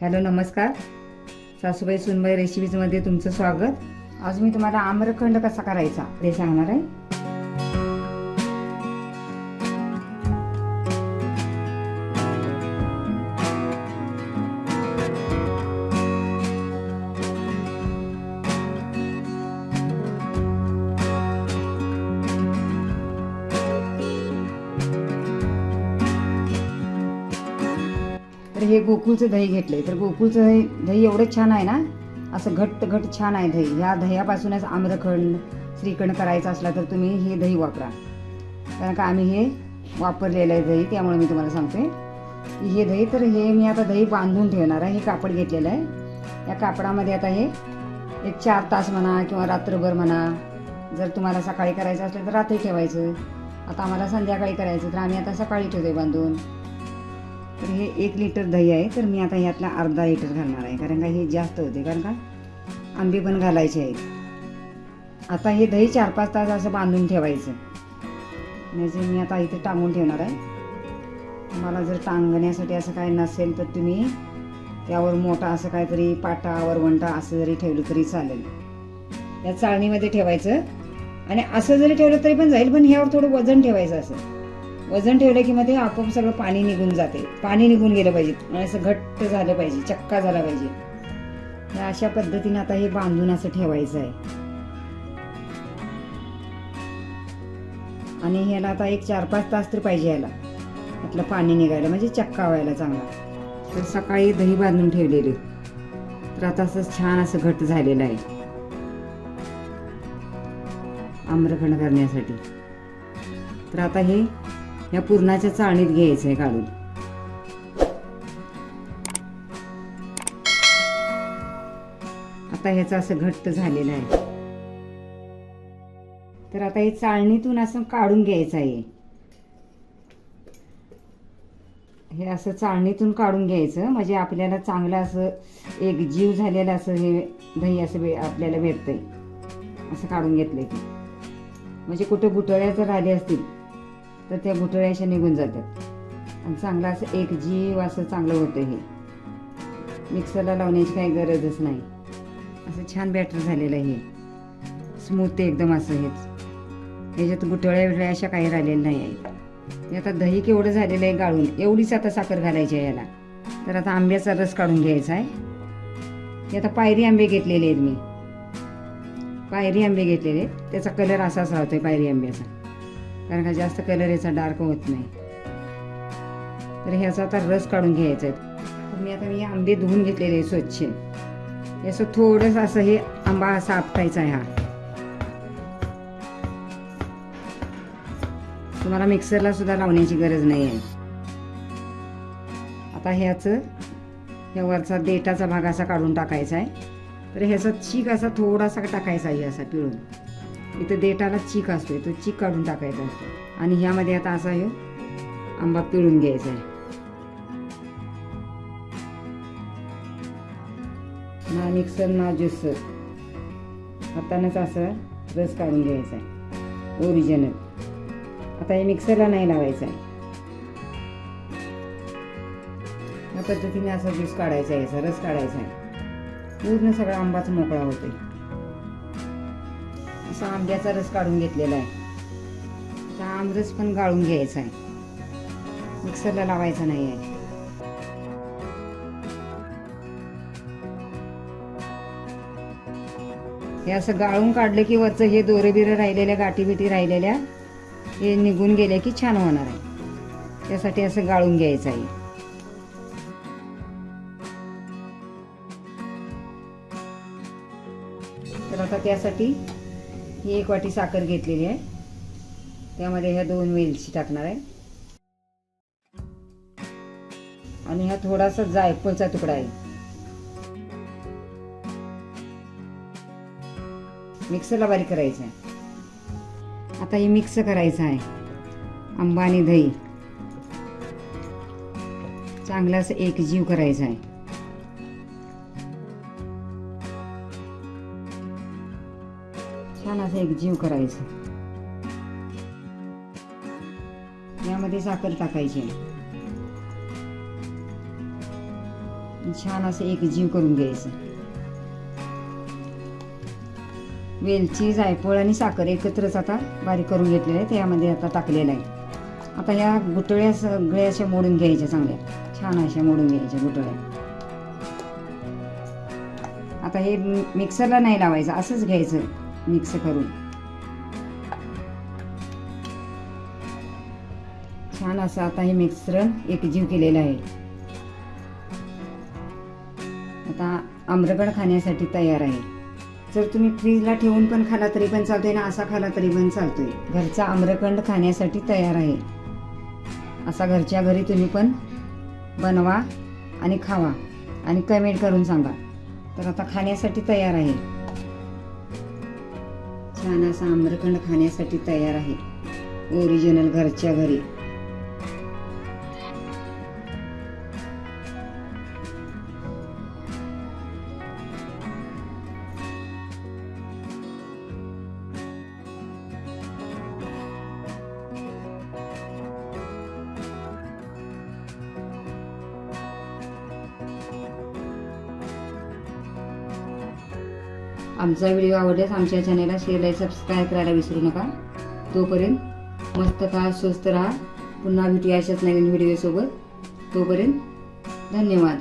Hello नमस्कार. सासूबाई सुनबाई रेसिपीजमध्ये तुमचं स्वागत. आज मी तुम्हाला आम्रखंड कसा करायचा? ते सांगणार आहे. तर हे गोकुळचं दही घेतलंय. तर गोकुळचं दही दही एवढं छान आहे ना? असं घट्ट घट छान आहे दही. ह्या दह्यापासूनच आम्रखंड श्रीखंड करायचा असला तर तुम्ही हे दही वापरा. कारण का आम्ही हे वापरलेलं आहे दही त्यामुळे मी तुम्हाला सांगते. हे दही तर हे मी आता दही बांधून ठेवणार आहे. हे कापड घेतलेलं आहे. या कापडामध्ये आता हे एक चार तास म्हणा किंवा रात्रभर म्हणा जर तुम्हाला सकाळी करायचं असलं तर रात्री ठेवायचं. आता आम्हाला संध्याकाळी करायचं तर आम्ही आता सकाळी ठेवतो बांधून. तर हे एक लिटर दही आहे. तर मी आता यातला अर्धा लिटर घालणार आहे. कारण का हे जास्त होते. कारण का आंबे पण घालायचे आहेत. आता हे दही चार पाच तास असं बांधून ठेवायचं. म्हणजे मी आता इथे टांगून ठेवणार आहे. मला जर टांगण्यासाठी असं काय नसेल तर तुम्ही त्यावर मोठा असं काहीतरी पाटा वरवंटा असं जरी ठेवलं तरी चालेल. या चाळणीमध्ये ठेवायचं. आणि असं जरी ठेवलं तरी पण जाईल. पण ह्यावर थोडं वजन ठेवायचं असं. वजन ठेवलं की मध्ये आपोआप सगळं पाणी निघून जाते. पाणी निघून गेलं पाहिजे. आणि असं घट्ट झालं पाहिजे चक्का झाला पाहिजे. अशा पद्धतीने आता हे बांधून असं ठेवायचं आहे. आणि ह्याला आता एक चार पाच तास तर पाहिजे याला आपलं पाणी निघायला म्हणजे चक्का व्हायला चांगला. तर सकाळी दही बांधून ठेवलेले तर आता असं छान असं घट्ट झालेलं आहे. आम्रखंड करण्यासाठी. तर आता हे या पुरणाच्या चाळणीत घ्यायचं आहे काढून. आता ह्याचं असं घट्ट झालेलं आहे. तर आता हे चाळणीतून असं काढून घ्यायचं आहे. हे असं चाळणीतून काढून घ्यायचं. म्हणजे आपल्याला चांगलं असं एक जीव झालेलं असं हे दही असं आपल्याला भेटतंय. असं काढून घेतलंय की म्हणजे कुठं गुटळ्या जर राहिले असतील तर त्या घुटळ्याशा निघून जातात. आणि चांगलं असं एक जीव असं चांगलं होतं हे. मिक्सरला लावण्याची काही गरजच नाही. असं छान बॅटर झालेलं आहे हे. स्मूथ एकदम असं हेच. याच्यात गुटळ्या बिटळ्या अशा काही राहिलेल्या नाही आहेत. हे आता दही केवढं झालेलं आहे गाळून. एवढीच आता साखर घालायची आहे याला. तर आता आंब्याचा रस काढून घ्यायचा आहे. हे आता पायरी आंबे घेतलेले आहेत मी. पायरी आंबे घेतलेले आहेत. त्याचा कलर असाच राहतोय पायरी आंब्याचा. कारण का जास्त कलर याचा डार्क होत नाही. तर ह्याचा आता रस काढून घ्यायचा आहे. तर मी आता मी आंबे धुवून घेतलेले आहे स्वच्छ. याचं थोडंसं असं हे आंबा असा आपटायचा आहे हा. तुम्हाला मिक्सरला सुद्धा लावण्याची गरज नाही आहे. आता ह्याचं ह्या वरचा देठाचा भाग असा काढून टाकायचा आहे. तर ह्याचा चीक असा थोडासा टाकायचा आहे असा पिळून इथं देठाला चीक असतो तो चीक काढून टाकायचा असतो. आणि ह्यामध्ये आता असा ह्यो आंबा पिळून घ्यायचा आहे. ना मिक्सर ना ज्युसर. हातानंच असं रस काढून घ्यायचा आहे. ओरिजिनल आता हे मिक्सरला नाही लावायचं आहे. या पद्धतीने असा ज्यूस काढायचा आहे याचा रस काढायचा आहे. पूर्ण सगळा आंबाच मोकळा होतोय. असा आंब्याचा रस काढून घेतलेला आहे. त्या आमरस पण गाळून घ्यायचा आहे. मिक्सरला लावायचा नाही आहे. हे असं गाळून काढलं की वरचं हे दोरे बिरं राहिलेल्या गाठी बिटी राहिलेल्या हे निघून गेले की छान होणार आहे. त्यासाठी असं गाळून घ्यायचं आहे. तर आता त्यासाठी ही एक वाटी साखर घेतलेली आहे. त्यामध्ये ह्या दोन वेलची टाकणार आहे. आणि हा थोडासा जायफळचा तुकडा आहे. मिक्सरला बारीक करायचं आहे. आता हे मिक्स करायचं आहे. आंबा आणि दही. चांगला असं एक जीव करायचा आहे. छान असं एक जीव करायचं. यामध्ये साखर टाकायची. छान असं एक जीव करून घ्यायचं. वेलची जायफळ आणि साखर एकत्रच आता बारीक करून घेतलेलं आहे त्यामध्ये आता टाकलेलं आहे. आता ह्या गुटळ्या सगळ्या अशा मोडून घ्यायच्या चांगल्या. छान अशा मोडून घ्यायच्या गुटळ्या आता हे मिक्सरला नाही लावायचं असंच घ्यायचं. मिक्स करून. छान असं आता हे मिश्रण एकजीव केलेलं आहे. आता आम्रगड खाण्यासाठी तयार आहे. जर तुम्ही फ्रीजला ठेवून पण खाला तरी पण चालतोय ना असा खाला तरी पण चालतोय. घरचा आम्रखंड खाण्यासाठी तयार आहे. असा घरच्या घरी तुम्ही पण बनवा आणि खावा आणि कमेंट करून सांगा. तर आता खाण्यासाठी तयार आहे. छान असा आम्रखंड खाण्यासाठी तयार आहे. ओरिजिनल घरच्या घरी. आमचा व्हिडिओ आवडल्यास आमच्या चॅनलला शेअर लाईक सबस्क्राईब करायला विसरू नका. तोपर्यंत मस्त खा स्वस्त राहा. पुन्हा भेटूया अशाच नवीन व्हिडिओसोबत तोपर्यंत धन्यवाद.